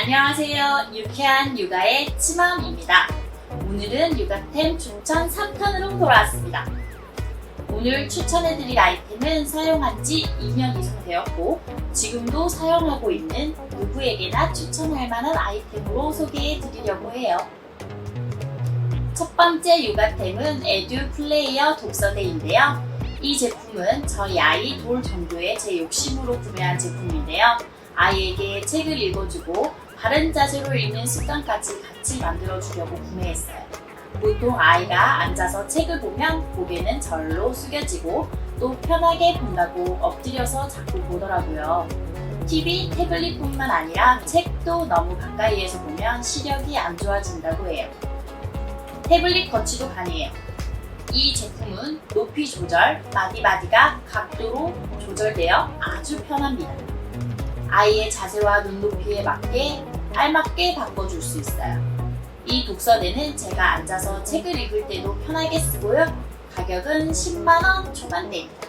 안녕하세요. 유쾌한 육아의 치맘입니다. 오늘은 육아템 추천 3편으로 돌아왔습니다. 오늘 추천해드릴 아이템은 사용한 지 2년 이상 되었고 지금도 사용하고 있는 누구에게나 추천할 만한 아이템으로 소개해 드리려고 해요. 첫 번째 육아템은 에듀 플레이어 독서대인데요. 이 제품은 저희 아이 돌 정도의 제 욕심으로 구매한 제품인데요. 아이에게 책을 읽어주고 바른 자세로 읽는 습관까지 같이 만들어주려고 구매했어요. 보통 아이가 앉아서 책을 보면 고개는 절로 숙여지고 또 편하게 본다고 엎드려서 자꾸 보더라고요. TV, 태블릿뿐만 아니라 책도 너무 가까이에서 보면 시력이 안 좋아진다고 해요. 태블릿 거치도 가능해요. 이 제품은 높이 조절, 마디마디가 각도로 조절되어 아주 편합니다. 아이의 자세와 눈높이에 맞게 알맞게 바꿔줄 수 있어요. 이 독서대는 제가 앉아서 책을 읽을 때도 편하게 쓰고요. 가격은 10만원 초반대입니다.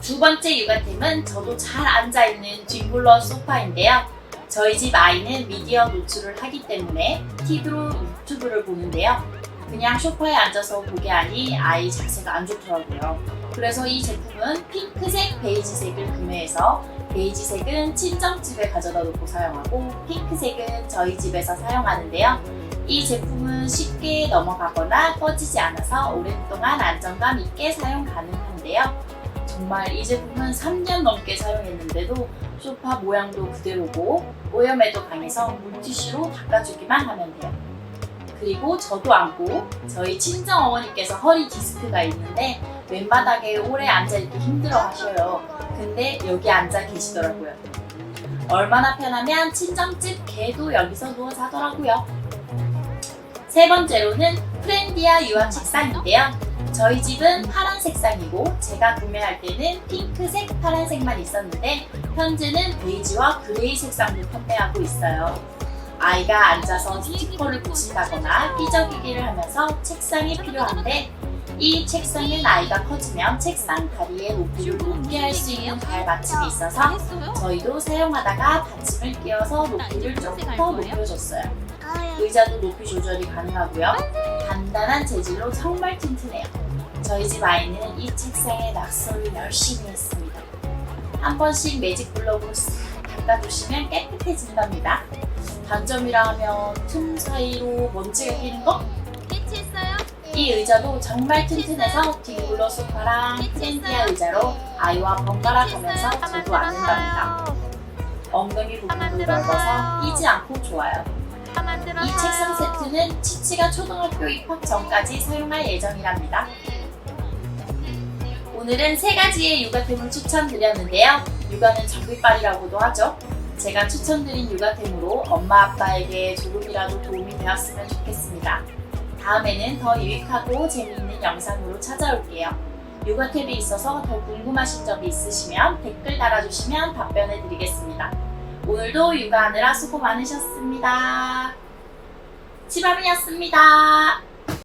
두 번째 육아템은 저도 잘 앉아있는 뒹굴러 소파인데요. 저희 집 아이는 미디어 노출을 하기 때문에 TV로 유튜브를 보는데요. 그냥 소파에 앉아서 보게 하니 아이 자세가 안 좋더라고요. 그래서 이 제품은 핑크색, 베이지색을 구매해서 베이지색은 친정집에 가져다 놓고 사용하고 핑크색은 저희 집에서 사용하는데요. 이 제품은 쉽게 넘어가거나 꺼지지 않아서 오랫동안 안정감 있게 사용 가능한데요. 정말 이 제품은 3년 넘게 사용했는데도 소파 모양도 그대로고 오염에도 강해서 물티슈로 닦아주기만 하면 돼요. 그리고 저도 앉고 저희 친정 어머니께서 허리 디스크가 있는데 왼바닥에 오래 앉아있기 힘들어 하셔요. 근데 여기 앉아 계시더라고요. 얼마나 편하면 친정집 개도 여기서 누워 자더라고요. 세 번째로는 프렌디아 유화 책상인데요. 저희 집은 파란 색상이고 제가 구매할 때는 핑크색, 파란색만 있었는데 현재는 베이지와 그레이 색상도 판매하고 있어요. 아이가 앉아서 스티커를 붙인다거나 삐적이기를 하면서 책상이 필요한데 이 책상은 아이가 커지면 책상 다리의 높이를 높게 할 수 있는 발 받침이 있어서 저희도 사용하다가 받침을 끼워서 높이를 조금 더 높여줬어요. 의자도 높이 조절이 가능하고요. 단단한 재질로 정말 튼튼해요. 저희 집 아이는 이 책상에 낙서를 열심히 했습니다. 한 번씩 매직 블럭으로 싹 닦아주시면 깨끗해진답니다. 단점이라 하면 틈 사이로 먼지가 끼는 거? 캐치했어요? 이 의자도 정말 튼튼해서 뒹굴러 소파랑 프렌디아 의자로 아이와 번갈아 가면서 저도 앉는답니다. 엉덩이 부분도 넓어서 끼지 않고 좋아요. 이 책상 세트는 치치가 초등학교 입학 전까지 사용할 예정이랍니다. 오늘은 세 가지의 육아템을 추천드렸는데요. 육아는 장비빨이라고도 하죠. 제가 추천드린 육아템으로 엄마 아빠에게 조금이라도 도움이 되었으면 좋겠습니다. 다음에는 더 유익하고 재미있는 영상으로 찾아올게요. 육아템에 있어서 더 궁금하신 점이 있으시면 댓글 달아주시면 답변해 드리겠습니다. 오늘도 육아하느라 수고 많으셨습니다. 치밤이었습니다.